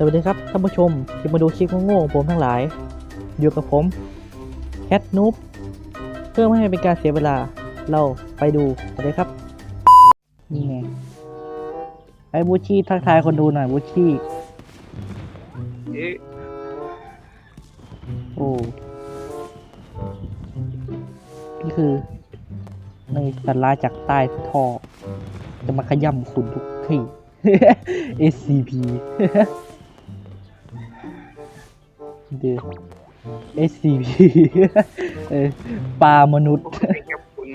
สวัสดีครับท่านผู้ชมที่มาดูคลิปโง่ๆของผมทั้งหลาย อยู่กับผมแคทนูบเพื่อไม่ให้เป็นการเสียเวลาเราไปดูกันเลยครับ นี่ไง ไอ้บูชี่ทักทายคนดูหน่อยบูชี่โอ้นี่คือในสัตว์ร้ายจากใต้ท่อ จะมาขย่ำคุณทุกที่ SCP เดือ SCP เออปลามนุษย์ผมเป็นกับคุณ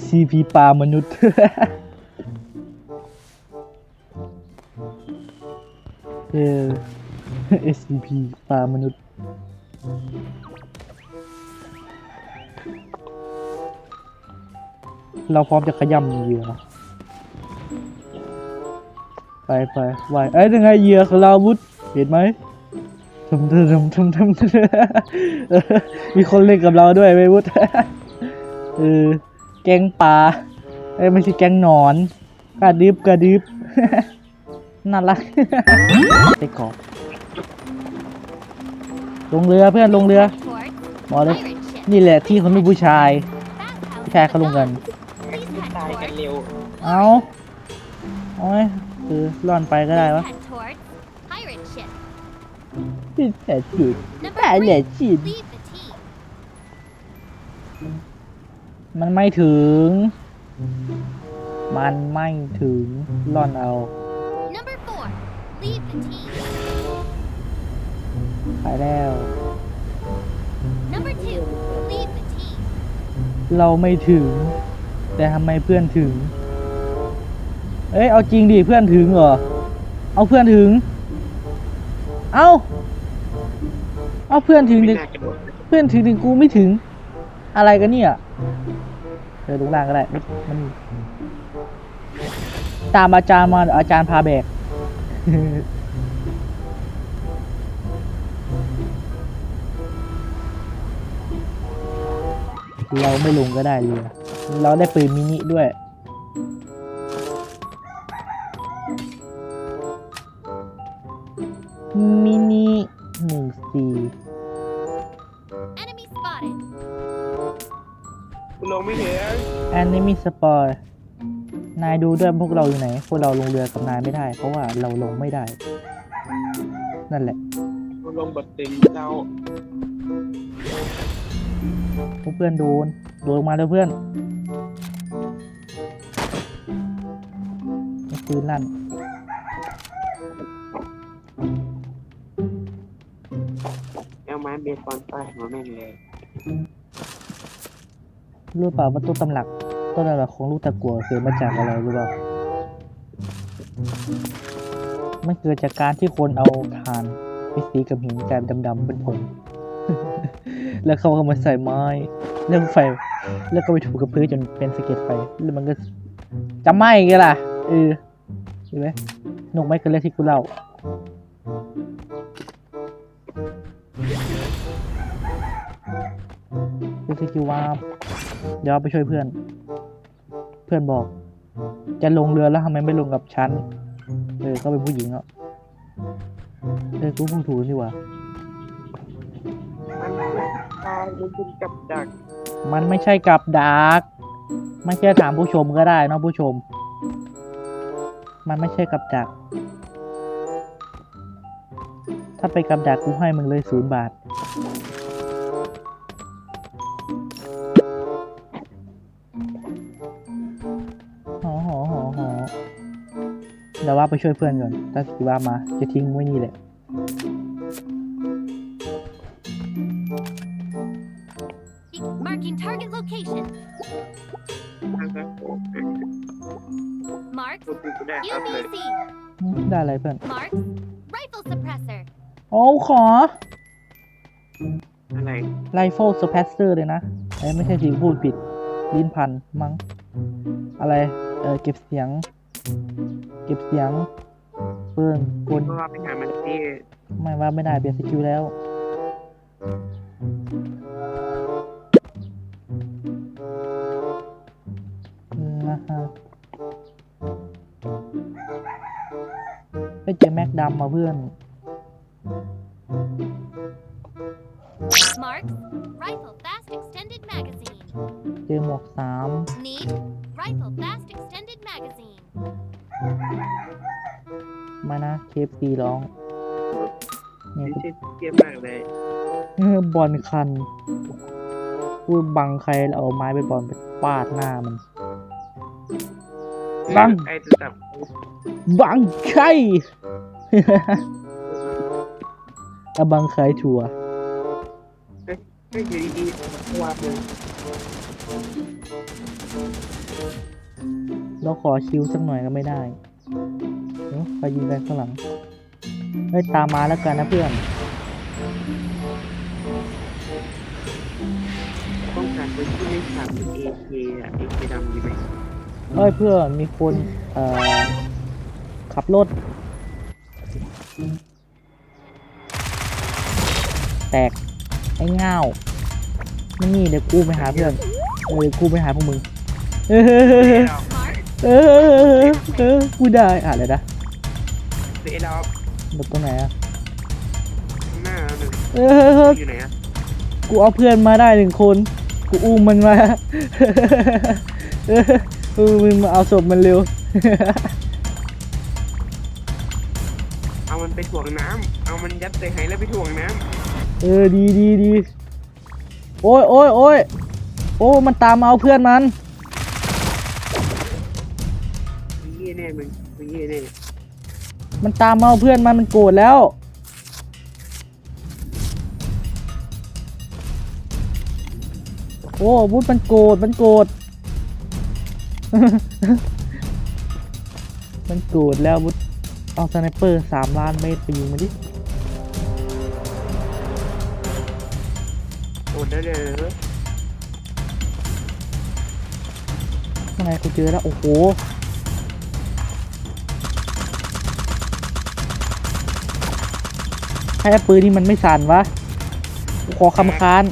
SCP ปลามนุษย์ เออ SCP ปลามนุษย์ เราพร้อมจะขย่ำเหยื่อไปไปไหวเอ้ยยังไงเหยื่อของเราวุฒเห็นไหม ทำทำทำทำทำเออมีคนเล่นกับเราด้วยไหมวุฒเออแกงปลาเอ้ยไม่ใช่แกงหนอน กระดิบกระดิบน่ารักไปเกาะลงเรือเพื่อนลงเรือบอกเลยนี่แหละที่ของลูกผู้ชาย ผู้ชายเขาลงกันตายกันเร็วเอาโอ้ยคือร่อนไปก็ได้วะ พี่แต่จุดแต่แหละจิตมันไม่ถึง มันไม่ถึงร่อนเอา Number four, leave the team. ไปแล้ว Number two, leave the team. เราไม่ถึง แต่ทำไมเพื่อนถึง เอ้ย เอาจริงดิเพื่อนถึงเหรอ เอาเพื่อนถึง เอา เอาเพื่อนถึงไม่ดิน่าจะโดเพื่อนถึงถึงกูไม่ถึง อะไรกันเนี่ยเออลงล่างก็ได้มันมันตามอาจารย์มาอาจารย์พาแบก เราไม่ลงก็ได้เลยเราได้ปืนมินิด้วย มินิ หนึ่งสี่ Enemy spotted. คุณลงไม่เห็นแอนนี่มีสปอยนายดูด้วยพวกเราอยู่ไหน พวกเราลงเรือกับนายไม่ได้ เพราะว่าเราลงไม่ได้ นั่นแหละ คุณลงบทเต็มเจ้าพวกเพื่อนโดนโดนลงมาแล้วเพื่อนปืนลั่น ม้เบสบอลไปหัวแม่งเลยรู้เปล่าว่าต้นตำหลักต้นตำหลักของลูกตะกัวเกิดมาจากอะไรรู้เปล่ามันเกิดจากการที่คนเอาถ่านไปสีกับหินกลายเป็นดำๆเป็นผงแล้วเขาเอามาใส่ไม้แล้วไฟ แล้วก็ไปถูกับพื้นจนเป็นสะเก็ดไฟแล้วมันก็จะไหม้ไงล่ะเออเห็นไหมนกไม่เกินเรื่องที่กูเล่า สกิลว่าเดี๋ยวเอาไปช่วยเพื่อน เพื่อนบอก จะลงเรือแล้วทำไมไม่ลงกับฉันเออก็เป็นผู้หญิงอะเออกูเพิ่งถูกนี่หว่ามันตายมันเป็นกับดักมันไม่ใช่กับดักไม่ใช่ถามผู้ชมก็ได้เนอะผู้ชม มันไม่ใช่กับดัก ถ้าไปกับดักกูให้มึงเลยศูนย์บาท เดี๋ยวว่าไปช่วยเพื่อนก่อนถ้าสิว่ามา จะทิ้งไว้นี่แหละ Marking target location. ทางนั้นโอ้โห Marks คุณดูได้ครับเลย UBC. ได้อะไรเพื่อน Marks rifle suppressor. โอ้ขอ อะไรไรเฟิลสเปเซอร์เลยนะเอ้ยไม่ใช่สิพูดผิดลิ้นพันมั้งอะไร เออเก็บเสียง เก็บเสียงเปื้อนกลเพราะว่าไปหามันที่ไม่ว่าไม่ได้เปลี่ยนสกิลแล้วนะฮะไปเจอแม็กดำมาเพื่อน Marks. Rifle fast extended magazine. เจอหมวกสาม Need. เคฟซีร้องเนี่ยนี่กูชื่อเกมมากเลยเออบอลคันพูดบังใครแล้วเอาไม้ไปบอลไปปาดหน้ามัน บัง ไอ้ตัวจับบังใคร อะบังใครชัวร์ไม่อยู่ดีๆวาดเลยเราขอคิวสักหน่อยก็ไม่ได้เอ้า ใครยิงไปข้างหลังเฮ้ยตามมาแล้วกันนะเพื่อนต้องการคนที่ไม่ขับเอเคอะเอเคดำดีไหมเฮ้ยเพื่อนมีคนเอ่อขับรถ แตกไอ้เง่าไม่นี่เดี๋ยวกูไปหาเพื่อนเออกูไปหาพวกมึงเออ Marks. เออเออกูได้อะอะไรนะ เสียดาวแบบตรงไหนอะหน้าหนึ่งเอออยู่ไหนอะกูเอาเพื่อนมาได้หนึ่งคน กูอุ้มมันมา เออเออมึงมาเอาศพมันเร็ว เอามันไปถ่วงน้ำเอามันยัดใส่ไหแล้วไปถ่วงน้เออดีดีดีโอ้ยโอ้ยโอ้ยโอ้มันตามมาเอาเพื่อนมันำมึงเยี่ยแน่มึงมึงเยี่ยแน่ มันตามมาเอาเพื่อนมันมันโกรธแล้ว โอ้บุญมันโกรธมันโกรธมันโกรธแล้วบุญเอาสไนเปอร์สามล้านเมตรไปยิงมันดิโอดได้เลยเหรอข้างในกูเจอแล้ว โอ้โห ใช้ปืนนี่มันไม่สั่นวะกูขอคำค้าน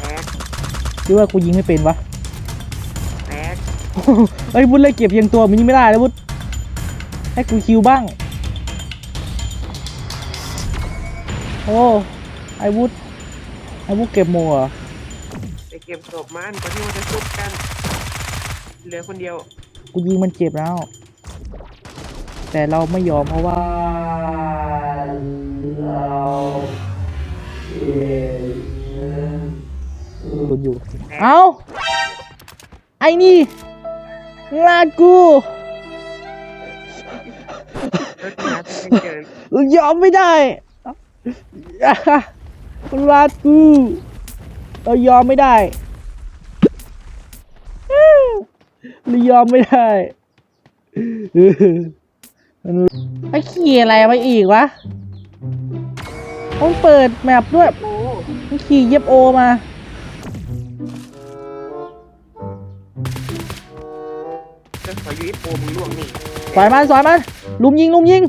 แตกหรือว่ากูยิงไม่เป็นวะแตกเฮ้ยบุญเลยเก็บเรียงตัวมันยิงไม่ได้แล้วบุญให้กูคิวบ้าง โอ้ไอ้วุฒไอ้วุฒเก็บโมเหรอไปเก็บศพมันก่อนที่มันจะชุบกัน เหลือคนเดียว กูยิงมันเจ็บแล้ว แต่เราไม่ยอมเพราะว่าเราคุณอยู่ เอาไอ้นี่ลากูรถน้ำเป็นเกินยอมไม่ได้ลาดกูเรายอมไม่ได้เรายอมไม่ได้ ไอ้ขี่อะไรมาอีกวะต้องเปิดแมปด้วยมันขี่เย็บโอมาจะขอยูเอฟโอมึงล่วงนี่สอยมันสอยมันลุมยิงลุมยิง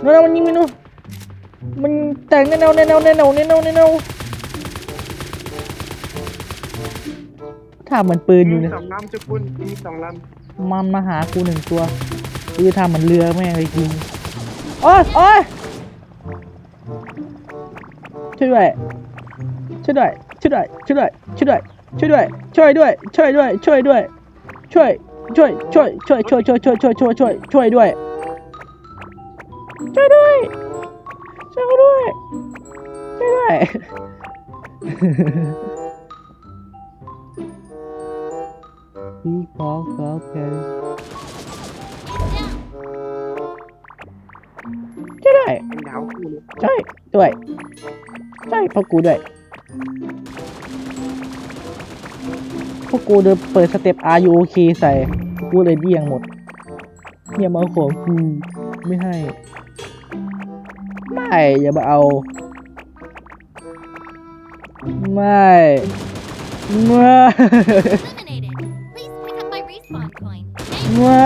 โน่นๆมันยิงไม่นู่นมันแต่งแนวแนวแนวแนวแนวแนวแนวถ้าเหมือนปืนอยู่มีเนี่ยสองลำจุกุลมีสองลมันมาหากูหนึ่งตัว คือทำเหมือนเรือแม่งเลยจริงโอ้ยโอ้ยช่วยด้วยช่วยด้วยช่วยด้วยช่วยด้วยช่วยด้วยช่วยด้วยช่วยด้วยช่วยด้วยช่วยช่วยช่วยช่วยช่วยช่วยช่วยช่วยช่วยช่วยช่วยด้วยช่วยด้วยช่วยด้วยช่วยด้วยพี่ขอขอแค่ เป็นดาวคู่เลยช่วยด้วยช่วยพวกกูด้วยพวกกูเดินเปิดสเต็ป R U O K ใส่กูเลยเดี่ยงหมดอย่ามาเอาของกูไม่ให้ ไม่อย่ามาเอา ไม่ ไม่ Eliminated. Please pick up my respawn coin. Thank you. ไม่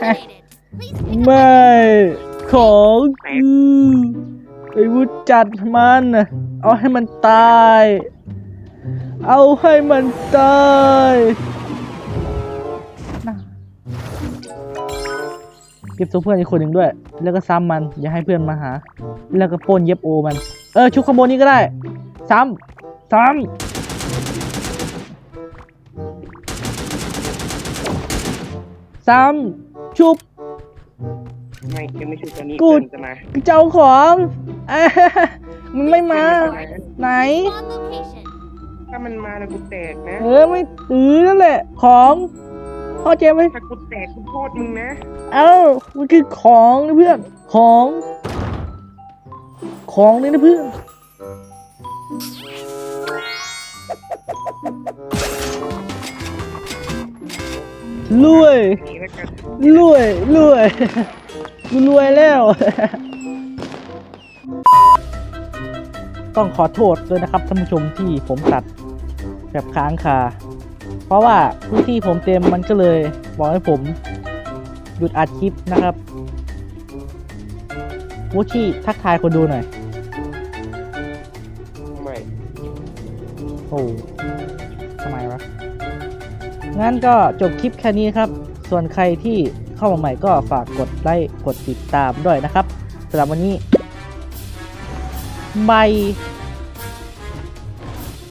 Eliminated. Please pick up ไม่ my ของกูไอ้วุฒจัดมันน่ะเอาให้มันตาย เอาให้มันตายนะเก็บตัวเพื่อนอีกคนหนึ่งด้วย แล้วก็ซ้ำมัน อย่าให้เพื่อนมาหา แล้วก็ปล้นเย็บโอมัน เออชุบขางบวนนี้ก็ได้ ซ้ำ ซ้ำ ซ้ำ ชุบ ไม่ยังไม่ชุบตอนนี้กูเพื่อนจะมาเจ้าของอะมันไม่มา ไหน Bomb location. ถ้ามันมาแล้วกูแตกนะ เออไม่ตือนั่นแหละ ของพ่อเจมไหมถ้ากูแตกกูโทษมึงนะเอ้ามันคือของนะเพื่อน ของ ของนี่นะเพื่อน รวยนี่แล้วกันรวยรวย กูรวยแล้ว ต้องขอโทษด้วยนะครับท่านผู้ชมที่ผมตัดแบบค้างคา เพราะว่าพื้นที่ผมเต็มมันก็เลย บอกให้ผมหยุดอัดคลิปนะครับวูชี่ทักทายคนดูหน่อย ไม่โอ้ทำไมวะ งั้นก็จบคลิปแค่นี้ครับ ส่วนใครที่ เข้ามาใหม่ก็ฝากกดไลค์กดติดตามด้วยนะครับสำหรับวันนี้บาย